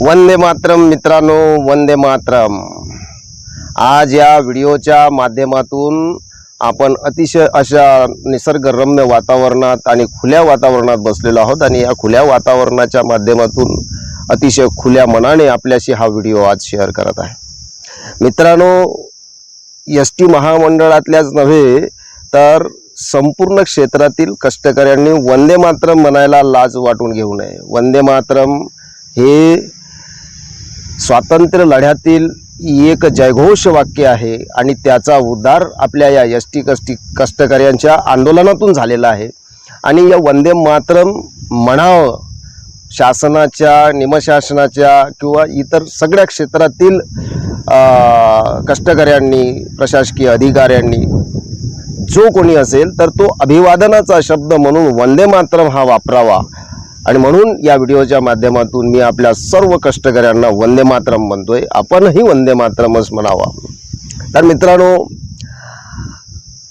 वंदे मातरम मित्रांनो वंदे मातरम. आज या व्हिडिओच्या माध्यमातून आपण अतिशय अशा निसर्गरम्य वातावरणात आणि खुल्या वातावरणात बसलेलो आहोत आणि या खुल्या वातावरणाच्या माध्यमातून अतिशय खुल्या मनाने आपल्याशी हा व्हिडिओ आज शेअर करत आहे. मित्रांनो एस टी महामंडळातल्याच नव्हे तर संपूर्ण क्षेत्रातील कष्टकऱ्यांनी वंदे मातरम म्हणायला लाज वाटून घेऊ नये. वंदे मातरम हे स्वातंत्र्य लढ्यातील एक जयघोष वाक्य आहे आणि त्याचा उद्धार आपल्या या एस टी कष्टी कष्टकऱ्यांच्या आंदोलनातून झालेला आहे. आणि या वंदे मातरम म्हणावं शासनाच्या निमशासनाच्या किंवा इतर सगळ्या क्षेत्रातील कष्टकऱ्यांनी प्रशासकीय अधिकाऱ्यांनी जो कोणी असेल तर तो अभिवादनाचा शब्द म्हणून वंदे मातरम हा वापरावा. आणि म्हणून या व्हिडिओच्या माध्यमातून मी आपल्या सर्व कष्टकऱ्यांना वंदे मातरम म्हणतोय. आपणही वंदे मातरमच म्हणावा. तर मित्रांनो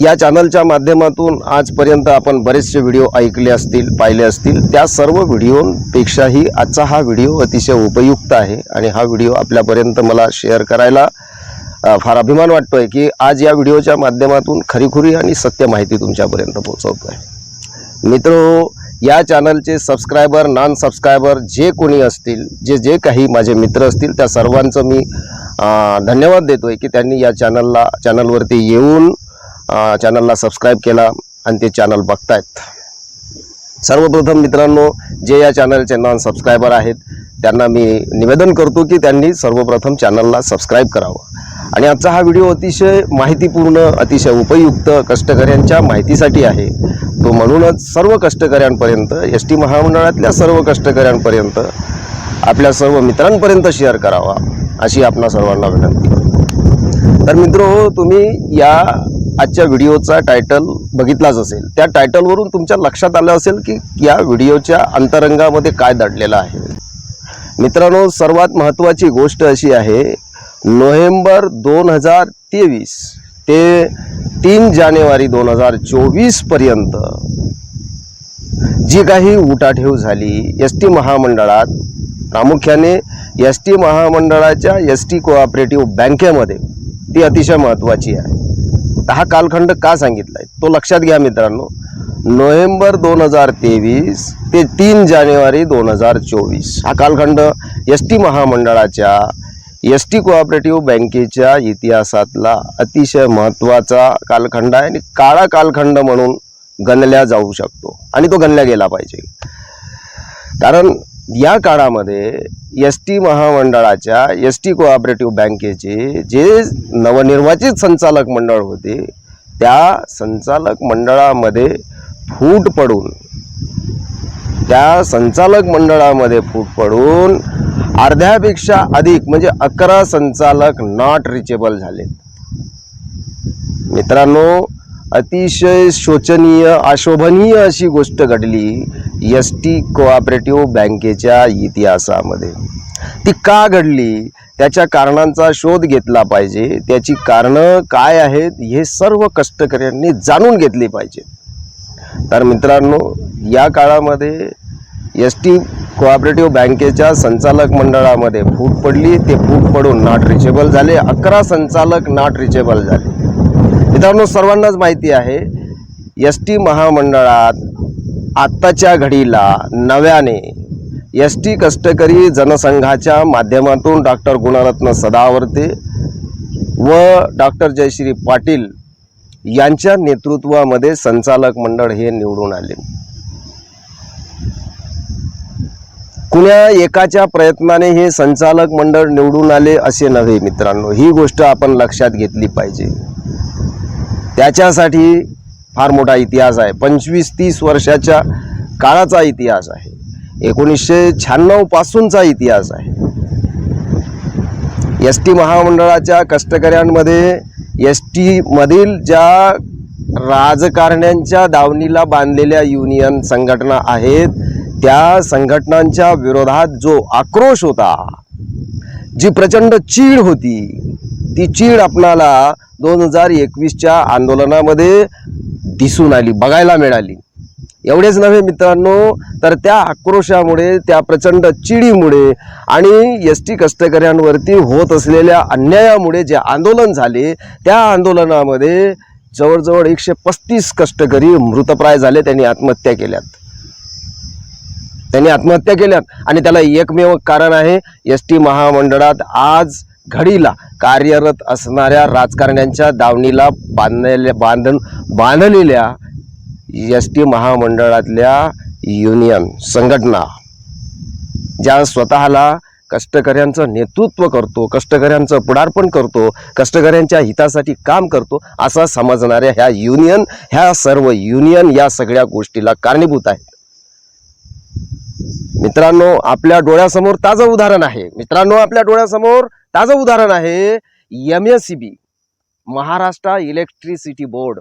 या चॅनलच्या माध्यमातून आजपर्यंत आपण बरेचसे व्हिडिओ ऐकले असतील पाहिले असतील. त्या सर्व व्हिडिओपेक्षाही आजचा हा व्हिडिओ अतिशय उपयुक्त आहे आणि हा व्हिडिओ आपल्यापर्यंत मला शेअर करायला फार अभिमान वाटतोय की आज या व्हिडिओच्या माध्यमातून खरीखुरी आणि सत्य माहिती तुमच्यापर्यंत पोहोचवतोय. मित्र या चॅनलचे सबस्क्रायबर नॉन सबस्क्रायबर जे कोणी असतील जे जे काही माझे मित्र असतील त्या सर्वांचं मी धन्यवाद देतो आहे की त्यांनी या चॅनलला चॅनलवरती येऊन चॅनलला सबस्क्राईब केला आणि ते चॅनल बघतायत. सर्वप्रथम मित्रांनो जे या चॅनलचे नॉन सबस्क्रायबर आहेत त्यांना मी निवेदन करतो की त्यांनी सर्वप्रथम चॅनलला सबस्क्राईब करावं. आणि आजचा हा व्हिडिओ अतिशय माहितीपूर्ण अतिशय उपयुक्त कष्टकऱ्यांच्या माहितीसाठी आहे. तो म्हणूनच सर्व कष्टकऱ्यांपर्यंत एस टी महामंडळातल्या सर्व कष्टकऱ्यांपर्यंत आपल्या सर्व मित्रांपर्यंत शेअर करावा अशी आपणा सर्वांना विनंती करतो. तर मित्र तुम्ही या आजच्या व्हिडिओचा टायटल बघितलाच असेल. त्या टायटलवरून तुमच्या लक्षात आलं असेल की या व्हिडिओच्या अंतरंगामध्ये काय दडलेलं आहे. मित्रांनो सर्वात महत्त्वाची गोष्ट अशी आहे नोव्हेंबर दोन हजार तेवीस ते तीन जानेवारी दोन हजार चोवीसपर्यंत जी काही उठाठेव झाली एस टी महामंडळात प्रामुख्याने एस टी महामंडळाच्या एस टी कोऑपरेटिव्ह बँकेमध्ये ती अतिशय महत्त्वाची आहे. हा कालखंड का सांगितला आहे तो लक्षात घ्या मित्रांनो. नोव्हेंबर दोन हजार तेवीस ते तीन जानेवारी दोन हजार चोवीस. हा कालखंड एस टी महामंडळाच्या एस टी कोऑपरेटिव्ह बँकेच्या इतिहासातला अतिशय महत्त्वाचा कालखंड आहे आणि काळा कालखंड म्हणून गणल्या जाऊ शकतो आणि तो गणल्या गेला पाहिजे. कारण या काळामध्ये एस टी महामंडळाच्या एस टी कोऑपरेटिव्ह बँकेचे जे नवनिर्वाचित संचालक मंडळ होते त्या संचालक मंडळामध्ये फूट पडून त्या संचालक मंडळामध्ये फूट पडून अर्ध्यापेक्षा अधिक म्हणजे अकरा संचालक नॉट रिचेबल झालेत. मित्रांनो अतिशय शोचनीय अशोभनीय अशी गोष्ट घडली एस टी कोऑपरेटिव्ह बँकेच्या इतिहासामध्ये. ती का घडली? त्याच्या कारणांचा शोध घेतला पाहिजे. त्याची कारणं काय आहेत? हे सर्व कष्टकऱ्यांनी जाणून घेतली पाहिजे तर मित्रांनो या काळामध्ये एस टी कोऑपरेटिव्ह बँकेच्या संचालक मंडळामध्ये फूट पडली ते फूट पडून नॉट रिचेबल झाले. अकरा संचालक नॉट रिचेबल झाले. मित्रांनो सर्वांनाच माहिती आहे एस टी महामंडळात आत्ताच्या घडीला नव्याने एस टी कष्टकरी जनसंघाच्या माध्यमातून डॉक्टर गुणरत्न सदावर्ते व डॉक्टर जयश्री पाटील यांच्या नेतृत्वामध्ये संचालक मंडळ हे निवडून आले. कुण्या एकाच्या प्रयत्नाने हे संचालक मंडळ निवडून आले असे नव्हे मित्रांनो. ही गोष्ट आपण लक्षात घेतली पाहिजे. त्याच्यासाठी फार मोठा इतिहास आहे. पंचवीस तीस वर्षाच्या काळाचा इतिहास आहे. एकोणीसशे शहाण्णव पासूनचा इतिहास आहे. एस टी महामंडळाच्या कष्टकऱ्यांमध्ये एस टी मधील ज्या राजकारण्यांच्या दावणीला बांधलेल्या युनियन संघटना आहेत त्या संघटनांच्या विरोधात जो आक्रोश होता जी प्रचंड चीड होती ती चीड आपणाला दोन हजार एकवीसच्या आंदोलनामध्ये दिसून आली बघायला मिळाली. एवढेच नव्हे मित्रांनो तर त्या आक्रोशामुळे त्या प्रचंड चिडीमुळे आणि एस टी कष्टकऱ्यांवरती होत असलेल्या अन्यायामुळे जे आंदोलन झाले त्या आंदोलनामध्ये जवळजवळ एकशे पस्तीस कष्टकरी मृतप्राय झाले त्यांनी आत्महत्या केल्यात. त्यांनी आत्महत्या केल्यात. आणि त्याला एकमेव कारण आहे एस टी महामंडळात आज घडीला कार्यरत असणाऱ्या राजकारण्यांच्या दावणीला बांधलेल्या बांधण बांधलेल्या एस टी महामंडळातल्या युनियन संघटना ज्या स्वतःला कष्टकऱ्यांचं नेतृत्व करतो कष्टकऱ्यांचं पुढारपण करतो कष्टकऱ्यांच्या हितासाठी काम करतो असा समजणाऱ्या ह्या युनियन ह्या सर्व युनियन या सगळ्या गोष्टीला कारणीभूत आहेत. मित्रांनो आपल्या डोळ्यासमोर ताजं उदाहरण आहे. मित्रांनो आपल्या डोळ्यासमोर ताजं उदाहरण आहे M S C B Maharashtra electricity board.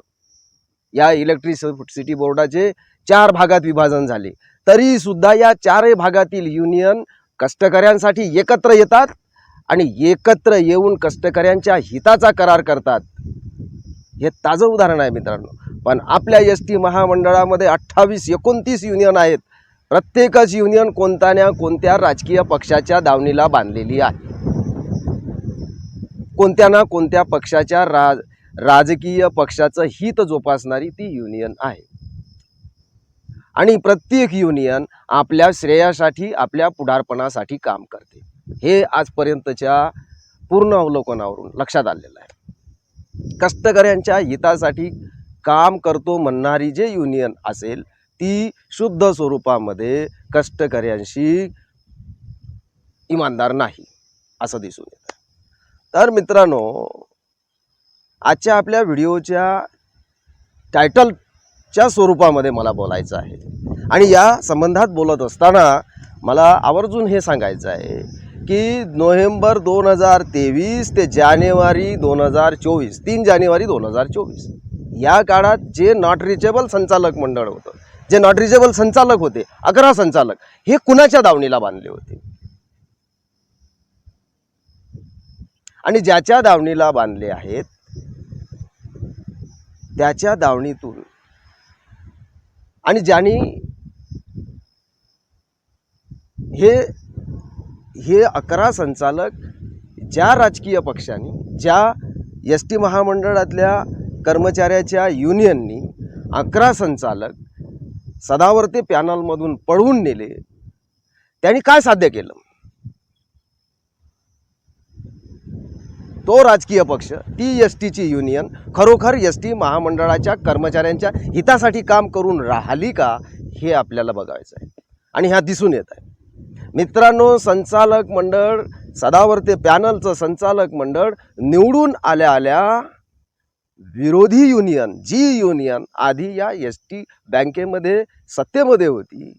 या इलेक्ट्रिसिटी बोर्डाचे चार भागात विभाजन झाले. तरी सुद्धा या चारही भागातील युनियन कष्टकऱ्यांसाठी एकत्र येतात आणि एकत्र येऊन कष्टकऱ्यांच्या हिताचा करार करतात. हे ताजं उदाहरण आहे मित्रांनो. पण आपल्या एस टी महामंडळामध्ये अठ्ठावीस एकोणतीस युनियन आहेत. प्रत्येकच युनियन कोणत्या ना कोणत्या राजकीय पक्षाच्या दावणीला बांधलेली आहे. कोणत्या ना कोणत्या पक्षाच्या राज राजकीय पक्षाचं हित जोपासणारी ती युनियन आहे. आणि प्रत्येक युनियन आपल्या श्रेयासाठी आपल्या पुढारपणासाठी काम करते. हे आजपर्यंतच्या पूर्ण अवलोकनावरून लक्षात आलेलं आहे. कष्टकऱ्यांच्या हितासाठी काम करतो म्हणणारी जे युनियन असेल ती शुद्ध स्वरूपामध्ये कष्टकऱ्यांशी इमानदार नाही असं दिसून येतं. तर मित्रांनो आजच्या आपल्या व्हिडिओच्या टायटलच्या स्वरूपामध्ये मला बोलायचं आहे. आणि या संबंधात बोलत असताना मला आवर्जून हे सांगायचं आहे की नोव्हेंबर दोन हजार तेवीस ते जानेवारी दोन हजार चोवीस तीन जानेवारी दोन हजार चोवीस या काळात जे नॉट रिचेबल संचालक मंडळ होतं जे नॉट रिजेबल संचालक होते अकरा संचालक हे कुणाच्या दावणीला बांधले होते? आणि ज्याच्या दावणीला बांधले आहेत त्याच्या दावणीतून आणि ज्यांनी हे हे अकरा संचालक ज्या राजकीय पक्षांनी ज्या एस टी महामंडळातल्या कर्मचाऱ्याच्या युनियननी अकरा संचालक सदावर्ते पॅनलमधून पळवून नेले. त्यांनी काय साध्य केलं? तो राजकीय पक्ष ती एस टीची युनियन खरोखर एस टी महामंडळाच्या कर्मचाऱ्यांच्या हितासाठी काम करून राहिली का हे आपल्याला बघायचं आहे. आणि ह्या दिसून येत आहे. मित्रांनो संचालक मंडळ सदावर्ते पॅनलचं संचालक मंडळ निवडून आल्या आल्या विरोधी युनियन जी युनियन आधी या एस टी बँकेमध्ये सत्तेमध्ये होती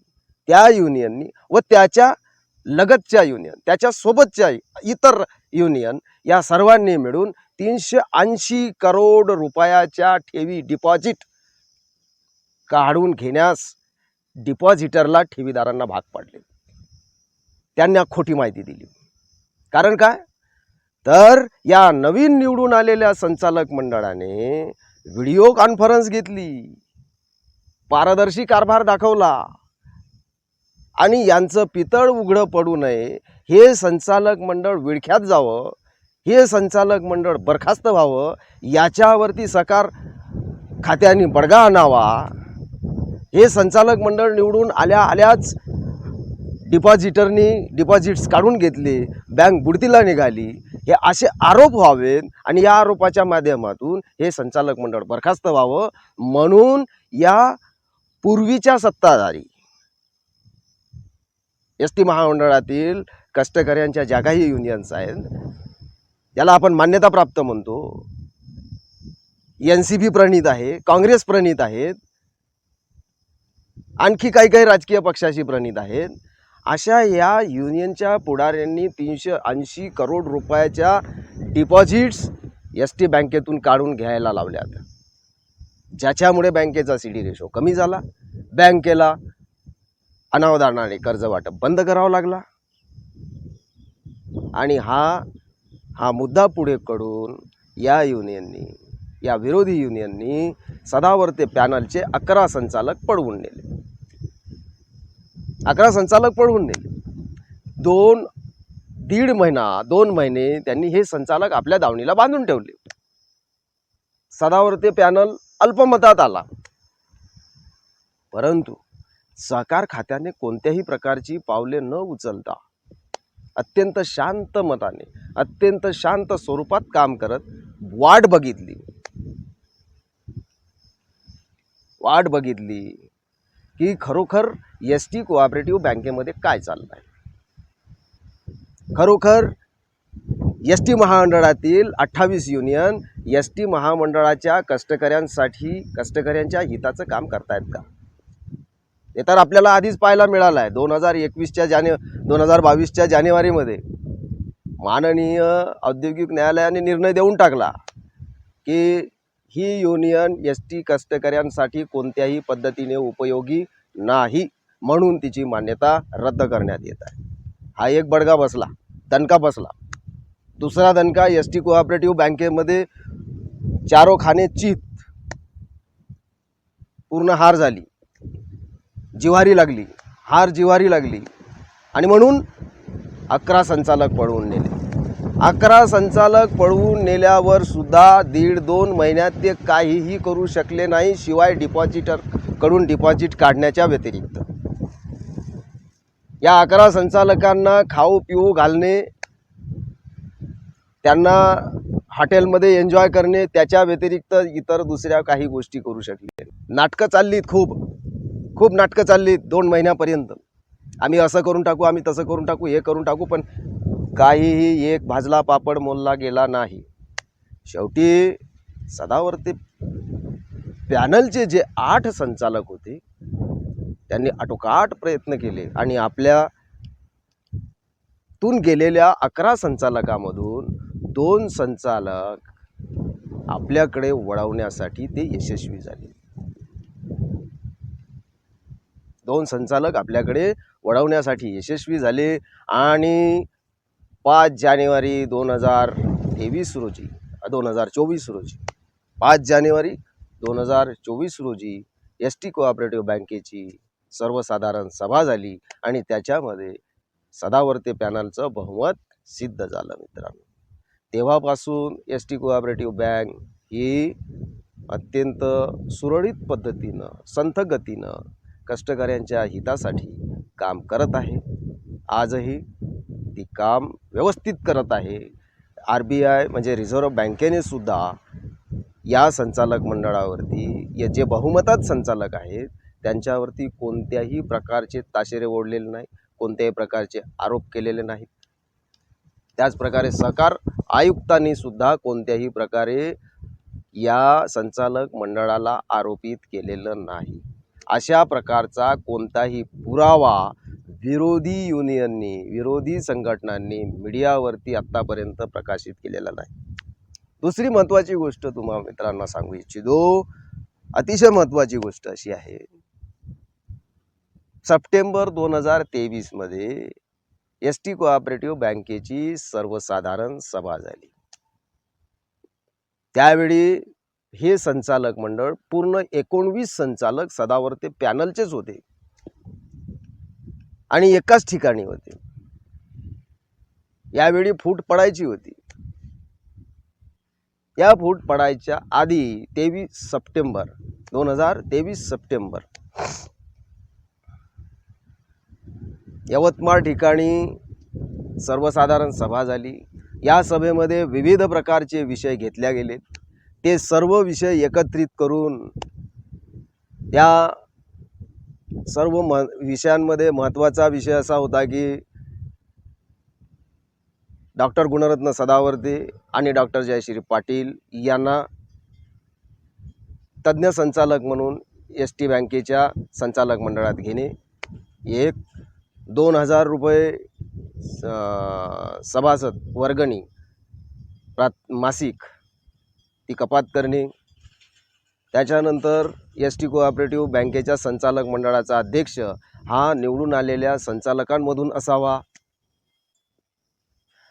त्या युनियननी व त्याच्या लगतच्या युनियन त्याच्या सोबतच्या इतर युनियन या सर्वांनी मिळून तीनशे ऐंशी करोड रुपयाच्या ठेवी डिपॉझिट काढून घेण्यास डिपॉझिटरला ठेवीदारांना भाग पाडले. त्यांना खोटी माहिती दिली. कारण काय? तर या नवीन निवडून आलेल्या संचालक मंडळाने व्हिडिओ कॉन्फरन्स घेतली. पारदर्शी कारभार दाखवला. आणि यांचं पितळ उघडं पडू नये हे संचालक मंडळ विळख्यात जावं हे संचालक मंडळ बरखास्त व्हावं याच्यावरती सकार खात्याने बडगा आणावा. हे संचालक मंडळ निवडून आल्या आल्याच डिपॉझिटरनी डिपॉझिट्स काढून घेतले. बँक बुडतीला निघाली. हे असे आरोप व्हावेत आणि या आरोपाच्या माध्यमातून हे संचालक मंडळ बरखास्त व्हावं म्हणून या पूर्वीच्या सत्ताधारी एस टी महामंडळातील कष्टकऱ्यांच्या ज्या काही युनियन्स आहेत. याला आपण मान्यता प्राप्त म्हणतो. एन सी पी प्रणित आहे काँग्रेस प्रणित आहेत. आणखी काही काही राजकीय पक्षाशी प्रणित आहेत. अशा या युनियनच्या पुढाऱ्यांनी तीनशे ऐंशी करोड रुपयाच्या डिपॉझिट्स एस टी बँकेतून काढून घ्यायला लावल्यात ज्याच्यामुळे बँकेचा सी डी रेशो कमी झाला. बँकेला अनावधानाने कर्ज वाटप बंद करावं लागला. आणि हा हा मुद्दा पुढे कडून या युनियननी या विरोधी युनियननी सदावर्ते पॅनलचे अकरा संचालक पडवून नेले. अकरा संचालक पळवून नेले. दोन दीड महिना दोन महिने त्यांनी हे संचालक आपल्या दावणीला बांधून ठेवले. सदावर्ते पॅनल अल्पमतात आला. परंतु सहकार खात्याने कोणत्याही प्रकारची पावले न उचलता अत्यंत शांत मताने अत्यंत शांत स्वरूपात काम करत वाट बघितली. वाट बघितली की खरोखर एस टी कोऑपरेटिव्ह बँकेमध्ये काय चाललं आहे खरोखर एस टी महामंडळातील अठ्ठावीस युनियन एस टी महामंडळाच्या कष्टकऱ्यांसाठी कष्टकऱ्यांच्या हिताचं काम करतायत का? हे तर आपल्याला आधीच पाहायला मिळालं आहे दोन हजार एकवीसच्या जाने दोन हजार बावीसच्या जानेवारीमध्ये माननीय औद्योगिक न्यायालयाने निर्णय देऊन टाकला की ही युनियन एस टी कष्टकऱ्यांसाठी कोणत्याही पद्धतीने उपयोगी नाही. म्हणून तिची मान्यता रद्द करण्यात येत आहे. हा एक बडगा बसला दणका बसला. दुसरा दणका एस टी कोऑपरेटिव्ह बँकेमध्ये चारो खाने चित. पूर्ण हार झाली. जिवारी लागली हार जिवारी लागली. आणि म्हणून अकरा संचालक पळवून नेले. अकरा संचालक पळवून नेल्यावर सुद्धा दीड दोन महिन्यात ते काहीही करू शकले नाही शिवाय डिपॉझिटरकडून डिपॉझिट काढण्याच्या व्यतिरिक्त. या अकरा संचालकांना खाऊ पिऊ घालणे त्यांना हॉटेलमध्ये एन्जॉय करणे त्याच्या व्यतिरिक्त इतर दुसऱ्या काही गोष्टी करू शकले नाटकं चाललीत खूप. खूप नाटकं चाललीत दोन महिन्यापर्यंत. आम्ही असं करून टाकू आम्ही तसं करून टाकू हे करून टाकू पण काहीही एक भाजला पापड मोलला गेला नाही. शेवटी सदावर्ती पॅनलचे जे आठ संचालक होते त्यांनी आटोकाट प्रयत्न केले आणि आपल्या तून गेलेल्या अकरा संचालकामधून दोन संचालक आपल्याकडे वळवण्यासाठी ते यशस्वी झाले. दोन संचालक आपल्याकडे वळवण्यासाठी यशस्वी झाले आणि पाच जानेवारी दोन हजार तेवीस रोजी दोन हजार चोवीस रोजी पाच जानेवारी दोन हजार चोवीस रोजी एस टी कोऑपरेटिव्ह बँकेची सर्वसाधारण सभा झाली आणि त्याच्यामध्ये सदावर्ते पॅनलचं बहुमत सिद्ध झालं मित्रांनो. तेव्हापासून एस टी कोऑपरेटिव्ह बँक ही अत्यंत सुरळीत पद्धतीनं संथ गतीनं कष्टकऱ्यांच्या हितासाठी काम करत आहे. आजही ती काम व्यवस्थित करत आहे. आर बी आय म्हणजे रिझर्व्ह बँकेने सुद्धा या संचालक मंडळावरती या जे बहुमतात संचालक आहेत त्यांच्यावरती कोणत्याही प्रकारचे ताशेरे ओढलेले नाही कोणत्याही प्रकारचे आरोप केलेले नाहीत. त्याचप्रकारे सहकार आयुक्तांनी सुद्धा कोणत्याही प्रकारे या संचालक मंडळाला आरोपित केलेलं नाही. अशा प्रकारचा कोणताही पुरावा विरोधी युनियननी विरोधी संघटनांनी मीडियावरती आत्तापर्यंत प्रकाशित केलेला नाही. दुसरी महत्त्वाची गोष्ट तुम्हा मित्रांना सांगू इच्छितो अतिशय महत्त्वाची गोष्ट अशी आहे सप्टेंबर दोन हजार तेवीसमध्ये एस टी कोऑपरेटिव्ह बँकेची सर्वसाधारण सभा झाली. त्यावेळी हे संचालक मंडळ पूर्ण एकोणवीस संचालक सदावर्ते पॅनलचेच होते. आणि एकाच ठिकाणी होते. यावेळी फूट पडायची होती. या फूट पडायच्या आधी तेवीस सप्टेंबर दोन हजार तेवीस सप्टेंबर यवतमाळ ठिकाणी सर्वसाधारण सभा झाली. या सभेमध्ये विविध प्रकारचे विषय घेतल्या गेले ते सर्व विषय एकत्रित करून त्या सर्व म विषयांमध्ये महत्त्वाचा विषय असा होता की डॉक्टर गुणरत्न सदावर्ते आणि डॉक्टर जयश्री पाटील यांना तज्ज्ञ संचालक म्हणून एस टी बँकेच्या संचालक मंडळात घेणे. एक दोन हजार रुपये स- सभासद वर्गणी प्रात मासिक ती कपात करणे. त्याच्यानंतर एस टी कोऑपरेटिव्ह बँकेच्या संचालक मंडळाचा अध्यक्ष हा निवडून आलेल्या संचालकांमधून असावा.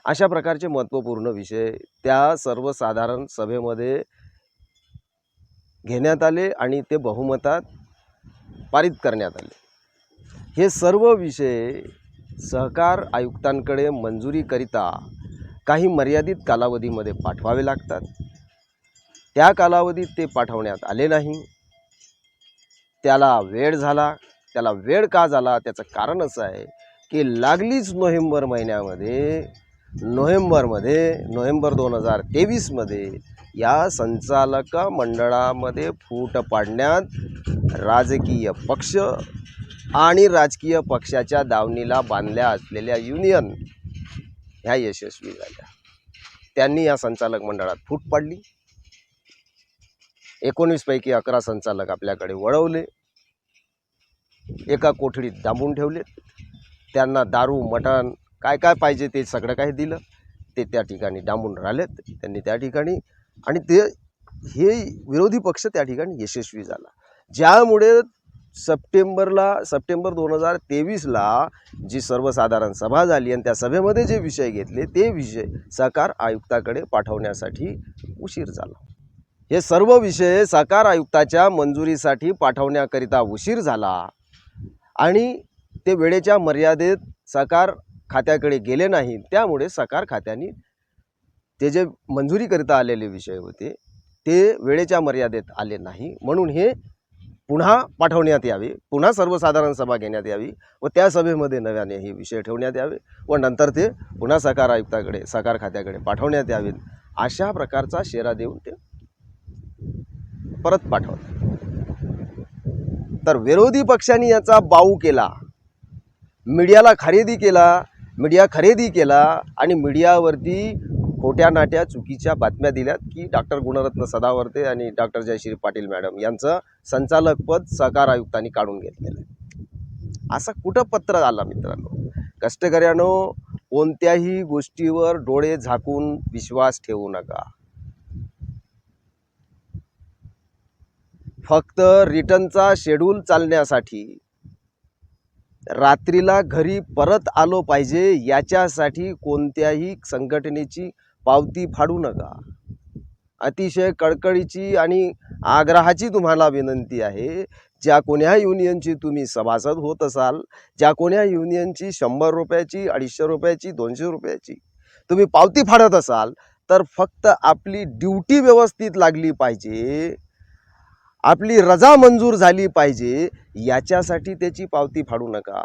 अशा प्रकारचे महत्त्वपूर्ण विषय त्या सर्वसाधारण सभेमध्ये घेण्यात आले आणि ते बहुमतात पारित करण्यात आले. हे सर्व विषय सहकार आयुक्तांकडे मंजुरीकरिता काही मर्यादित कालावधीमध्ये पाठवावे लागतात. त्या कालावधीत ते पाठवण्यात आले नाही. त्याला वेळ झाला. त्याला वेळ का झाला? त्याचं कारण असं आहे की लागलीच नोव्हेंबर महिन्यामध्ये नोव्हेंबरमध्ये नोव्हेंबर दोन हजार तेवीसमध्ये या संचालक मंडळामध्ये फूट पाडण्यात राजकीय पक्ष आणि राजकीय पक्षाच्या दावणीला बांधल्या असलेल्या युनियन ह्या यशस्वी झाल्या. त्यांनी या संचालक मंडळात फूट पाडली. एकोणीसपैकी अकरा संचालक आपल्याकडे वळवले. एका कोठडीत डांबून ठेवले त्यांना दारू मटण काय काय पाहिजे ते सगळं काही दिलं. ते त्या ठिकाणी डांबून राहिलेत. त्यांनी त्या ठिकाणी आणि ते हे विरोधी पक्ष त्या ठिकाणी यशस्वी झाला. ज्यामुळे सप्टेंबरला सप्टेंबर दोन हजार तेवीसला जी सर्वसाधारण सभा झाली आणि त्या सभेमध्ये जे विषय घेतले ते विषय सहकार आयुक्ताकडे पाठवण्यासाठी उशीर झाला. हे सर्व विषय सहकार आयुक्ताच्या मंजुरीसाठी पाठवण्याकरिता उशीर झाला आणि ते वेळेच्या मर्यादेत सहकार खात्याकडे गेले नाही. त्यामुळे सहकार खात्याने ते जे मंजुरीकरिता आलेले विषय होते ते वेळेच्या मर्यादेत आले नाही. म्हणून हे पुन्हा पाठवण्यात यावे पुन्हा सर्वसाधारण सभा घेण्यात यावी व त्या सभेमध्ये नव्याने हे विषय ठेवण्यात यावे व नंतर ते पुन्हा सहकार आयुक्ताकडे सहकार खात्याकडे पाठवण्यात यावेत अशा प्रकारचा शेरा देऊन ते परत पाठवतात. तर विरोधी पक्षांनी याचा बाऊ केला मीडियाला खरेदी केला मीडिया खरेदी केला आणि मीडियावरती खोट्या नाट्या चुकीच्या बातम्या दिल्यात की डॉक्टर गुणरत्न सदावर्ते आणि डॉक्टर जयश्री पाटील मॅडम यांचं संचालकपद सहकार आयुक्तांनी काढून घेतलेलं आहे. असं कुठं पत्र आलं मित्रांनो? कष्टकऱ्यानो कोणत्याही गोष्टीवर डोळे झाकून विश्वास ठेवू नका. फक्त रिटर्नचा शेड्यूल चालण्यासाठी रात्रीला घरी परत आलो पाहिजे याच्यासाठी कोणत्याही संघटनेची पावती फाडू नका. अतिशय कळकळीची आणि आग्रहाची तुम्हाला विनंती आहे ज्या कोण्या युनियनची तुम्ही सभासद होत असाल ज्या कोण्या युनियनची शंभर रुपयाची अडीचशे रुपयाची दोनशे रुपयाची तुम्ही पावती फाडत असाल तर फक्त आपली ड्युटी व्यवस्थित लागली पाहिजे आपली रजा मंजूर झाली पाहिजे याच्यासाठी त्याची पावती फाडू नका.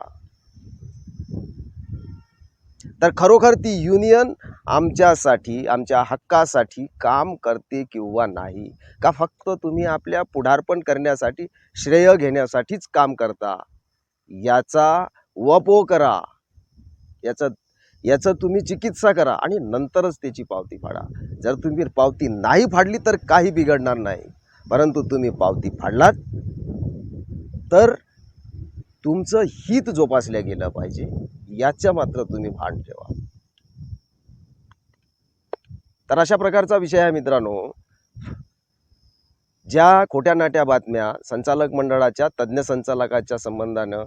तर खरोखर ती युनियन आमच्यासाठी आमच्या हक्कासाठी काम करते किंवा नाही? का फक्त तुम्ही आपल्या पुढारपण करण्यासाठी श्रेय घेण्यासाठीच काम करता? याचा वपो करा. याचं याचं तुम्ही चिकित्सा करा आणि नंतरच त्याची पावती फाडा. जर तुम्ही पावती नाही फाडली तर काही बिघडणार नाही. परंतु तुम्ही पावती फाडलात तर तुमचं हित जोपासलं गेलं पाहिजे. याच्या मात्र तुम्ही भान ठेवा. तर अशा प्रकारचा विषय आहे मित्रांनो. ज्या खोट्या नाट्या बातम्या संचालक मंडळाच्या तज्ज्ञ संचालकाच्या संबंधानं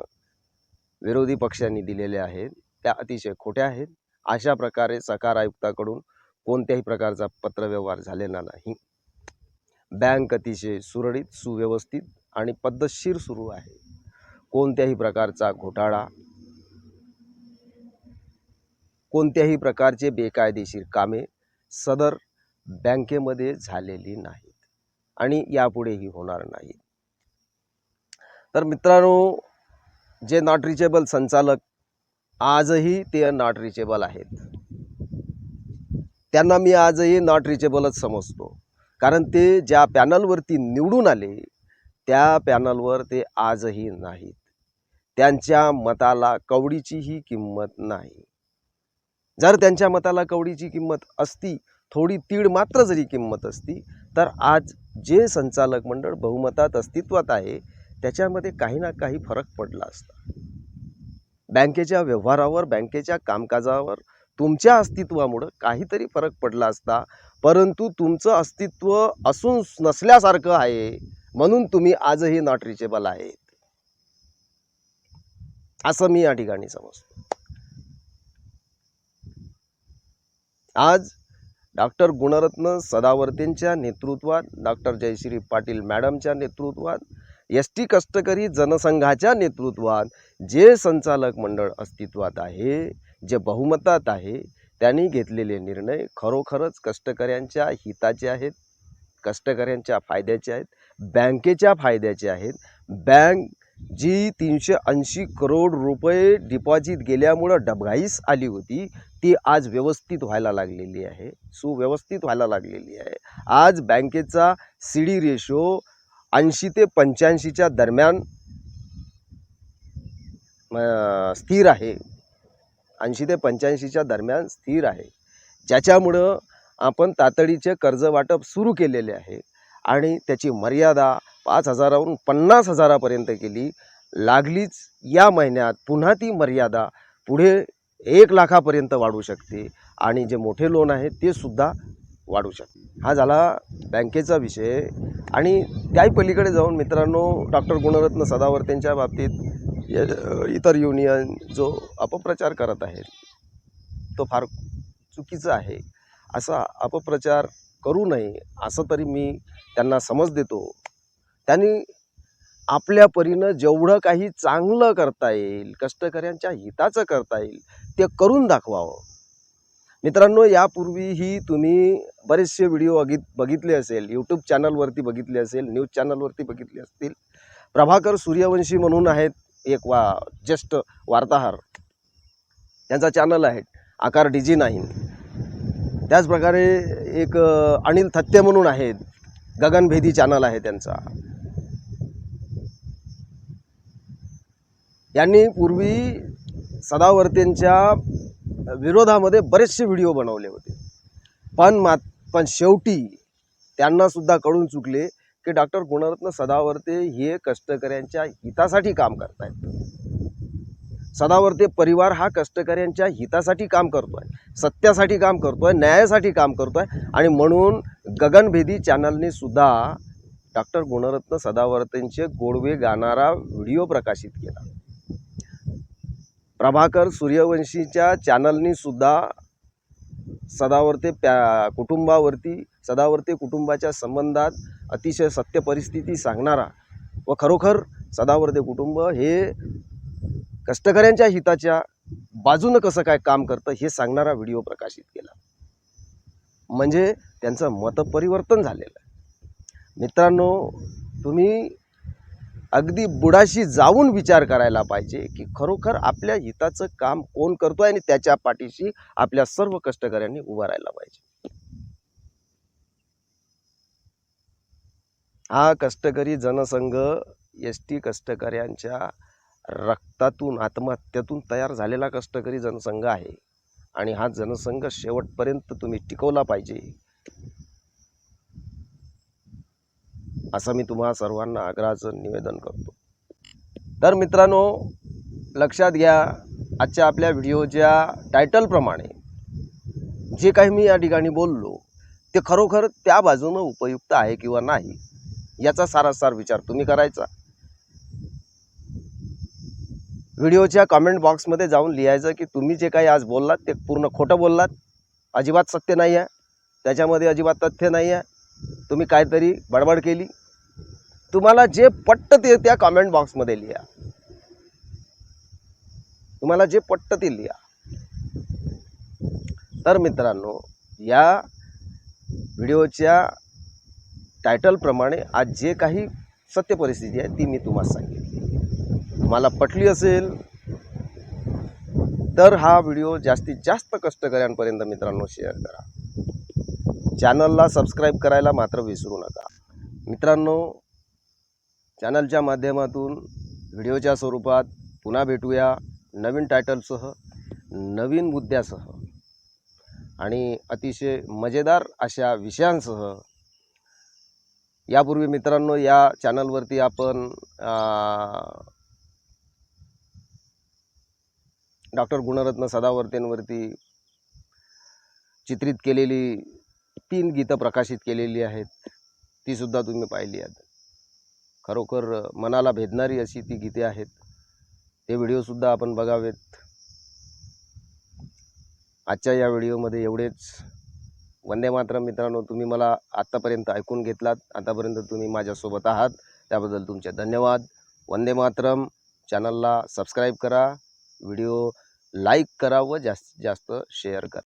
विरोधी पक्षांनी दिलेल्या आहेत त्या अतिशय खोट्या आहेत. अशा प्रकारे सकार आयुक्ताकडून कोणत्याही प्रकारचा पत्रव्यवहार झालेला नाही. बँक अतिशय सुरळीत सुव्यवस्थित आणि पद्धतशीर सुरू आहे. कोणत्याही प्रकारचा घोटाळा कोणत्याही प्रकारचे बेकायदेशीर कामे सदर बँकेमध्ये झालेली नाहीत आणि यापुढेही होणार नाहीत. तर मित्रांनो जे नॉट रिचेबल संचालक आजही ते नॉट रिचेबल आहेत. त्यांना मी आजही नॉट रिचेबलच समजतो. कारण ते ज्या पॅनलवरती निवडून आले त्या पॅनलवर ते आजही नाहीत. त्यांच्या मताला कवडीचीही किंमत नाही. जर त्यांच्या मताला कवडीची किंमत असती थोडी तीड मात्र जरी किंमत असती तर आज जे संचालक मंडळ बहुमतात अस्तित्वात आहे त्याच्यामध्ये काही ना काही फरक पडला असता. बँकेच्या व्यवहारावर बँकेच्या कामकाजावर तुमच्या अस्तित्वामुळं काहीतरी फरक पडला असता परंतु तुमचं अस्तित्व असून नसल्यासारखं आहे म्हणून तुम्ही आजही नॉट रिचेबल आहेत. असं मी या ठिकाणी समजतो. आज डॉक्टर गुणरत्न सदावर्तेंच्या नेतृत्वात डॉक्टर जयश्री पाटील मॅडमच्या नेतृत्वात एस टी कष्टकरी जनसंघाच्या नेतृत्वात जे संचालक मंडळ अस्तित्वात आहे जे बहुमतात आहे त्यांनी घेतलेले निर्णय खरोखरच कष्टकऱ्यांच्या हिताचे आहेत कष्टकऱ्यांच्या फायद्याचे आहेत बँकेच्या फायद्याचे आहेत. बँक जी तीनशे ऐंशी करोड रुपये डिपॉझिट गेल्यामुळं डबघाईस आली होती ती आज व्यवस्थित व्हायला लागलेली आहे. सुव्यवस्थित व्हायला लागलेली आहे. आज बँकेचा सी डी रेशो ऐंशी ते पंच्याऐंशीच्या दरम्यान स्थिर आहे. ऐंशी ते पंच्याऐंशीच्या दरम्यान स्थिर आहे. ज्याच्यामुळं आपण तातडीचे कर्ज वाटप सुरू केलेले आहे आणि त्याची मर्यादा पाच हजारावरून पन्नास हजारापर्यंत केली लागलीच या महिन्यात पुन्हा ती मर्यादा पुढे एक लाखापर्यंत वाढू शकते आणि जे मोठे लोन आहे ते सुद्धा वाढू शकते. हा झाला बँकेचा विषय. आणि त्याही पलीकडे जाऊन मित्रांनो डॉक्टर गुणरत्न सदावर्तेंच्या बाबतीत य- इतर युनियन जो अपप्रचार करत आहेत तो फार चुकीचा आहे. असा अपप्रचार करू नये असं तरी मी त्यांना समज देतो. त्यांनी आपल्या परीनं जेवढं काही चांगलं करता येईल कष्टकऱ्यांच्या हिताचं करता येईल ते करून दाखवावं. मित्रांनो यापूर्वीही तुम्ही बरेचसे व्हिडिओ बघित बघितले असेल यूट्यूब चॅनलवरती बघितले असेल न्यूज चॅनलवरती बघितले असतील. प्रभाकर सूर्यवंशी म्हणून आहेत एक वा ज्येष्ठ वार्ताहर. त्यांचा चॅनल आहे आकार डीजी नाईन. त्याचप्रकारे एक अनिल थत्ते म्हणून आहेत गगनभेदी चॅनल आहे त्यांचा. यांनी पूर्वी सदावर्तेंच्या विरोधामध्ये बरेचसे व्हिडिओ बनवले होते. पण मात पण शेवटी त्यांनासुद्धा कळून चुकले की डॉक्टर गुणरत्न सदावर्ते हे कष्टकऱ्यांच्या हितासाठी काम करतायत. सदावर्ते परिवार हा कष्टकऱ्यांच्या हितासाठी काम करतो आहे सत्यासाठी काम करतो आहे न्यायासाठी काम करतो आहे आणि म्हणून गगनभेदी चॅनलने सुद्धा डॉक्टर गुणरत्न सदावर्तेंचे गोडवे गाणारा व्हिडिओ प्रकाशित केला. प्रभाकर सूर्यवंशीच्या चॅनलनीसुद्धा सदावर्ते प्या कुटुंबावरती सदावर्ते कुटुंबाच्या संबंधात अतिशय सत्य परिस्थिती सांगणारा व खरोखर सदावर्ते कुटुंब हे कष्टकऱ्यांच्या हिताच्या बाजूनं कसं काय काम करतं हे सांगणारा व्हिडिओ प्रकाशित केला. म्हणजे त्यांचं मतपरिवर्तन झालेलं आहे. मित्रांनो तुम्ही अगदी बुडाशी जाऊन विचार करायला पाहिजे की खरोखर आपल्या हिताचं काम कोण करतोय आणि त्याच्या पाठीशी आपल्या सर्व कष्टकऱ्यांनी उभं राहायला पाहिजे. हा कष्टकरी जनसंघ एस टी कष्टकऱ्यांच्या रक्तातून आत्महत्यातून तयार झालेला कष्टकरी जनसंघ आहे. आणि हा जनसंघ शेवटपर्यंत तुम्ही टिकवला पाहिजे. असं मी तुम्हा सर्वांना आग्रहाचं निवेदन करतो. तर मित्रांनो लक्षात घ्या आजच्या आपल्या व्हिडिओच्या टायटलप्रमाणे जे काही मी या ठिकाणी बोललो ते खरोखर त्या बाजूनं उपयुक्त आहे किंवा नाही याचा सारासार विचार तुम्ही करायचा. व्हिडिओच्या कमेंट बॉक्समध्ये जाऊन लिहायचं की तुम्ही जे काही आज बोललात ते पूर्ण खोटं बोललात. अजिबात सत्य नाही आहे त्याच्यामध्ये अजिबात तथ्य नाही आहे तुम्ही काहीतरी बडबड केली? तुम्हाला जे पटतं ते त्या कमेंट बॉक्समध्ये लिहा. तुम्हाला जे पटतं ते लिहा. तर मित्रांनो या व्हिडिओच्या टायटलप्रमाणे आज जे काही सत्य परिस्थिती आहे ती मी तुम्हाला सांगितली. तुम्हाला पटली असेल तर हा व्हिडिओ जास्तीत जास्त कष्टकऱ्यांपर्यंत मित्रांनो शेअर करा. चॅनलला सबस्क्राईब करायला मात्र विसरू नका. मित्रांनो चॅनलच्या माध्यमातून व्हिडिओच्या स्वरूपात पुन्हा भेटूया नवीन टायटलसह नवीन मुद्द्यासह. आणि अतिशय मजेदार अशा विषयांसह यापूर्वी मित्रांनो या चॅनलवरती आपण डॉक्टर गुणरत्न सदावर्तेंवरती चित्रित केलेली तीन गीतं प्रकाशित केलेली आहेत. तीसुद्धा तुम्ही पाहिली आहेत. खरोखर मनाला भेदणारी अशी ती गीते आहेत. ते व्हिडिओसुद्धा आपण बघावेत. आजच्या या व्हिडिओमध्ये एवढेच. वंदे मातरम मित्रांनो तुम्ही मला आत्तापर्यंत ऐकून घेतलात. आतापर्यंत तुम्ही माझ्यासोबत आहात. त्याबद्दल तुमचे धन्यवाद. वंदे मातरम चॅनलला सबस्क्राईब करा. व्हिडिओ लाईक करा व जास्तीत जास्त शेअर करा.